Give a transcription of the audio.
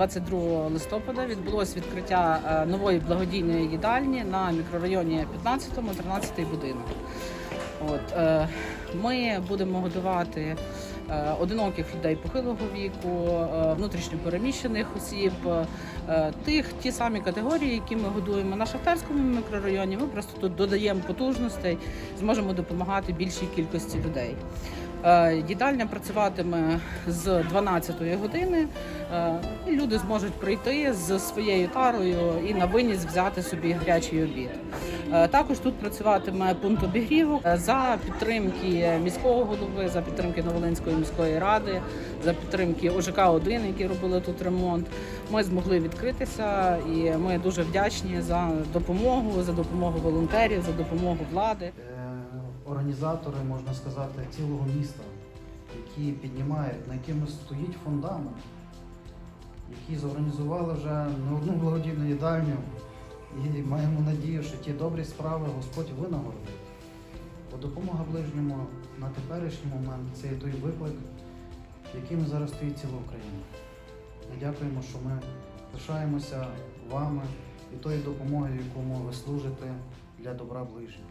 22 листопада відбулось відкриття е, нової благодійної їдальні на мікрорайоні 15-13 будинок. От, е, ми будемо годувати е, одиноких людей похилого віку, е, внутрішньо переміщених осіб, тих ті самі категорії, які ми годуємо на шахтарському мікрорайоні. Ми просто тут додаємо потужностей, зможемо допомагати більшій кількості людей. Е, Їдальня працюватиме з 12 години, е, і люди зможуть прийти з своєю тарою і на виніс взяти собі гарячий обід. Е, Також тут працюватиме пункт обігріву за підтримки міського голови, за підтримки Новолинської міської ради, за підтримки ОЖК 1 які робили тут ремонт. Ми змогли відкритися, і ми дуже вдячні за допомогу, за допомогу волонтерів, за допомогу влади. Організатори, можна сказати, цілого міста, які піднімають, на якими стоїть фундамент, які зорганізували вже не одну благодійну їдальню. І маємо надію, що ті добрі справи Господь винагородить. Бо допомога ближньому на теперішній момент це є той виклик, яким зараз стоїть ціла Україна. Ми дякуємо, що ми лишаємося вами і тою допомогою, якому ви служите для добра ближнього.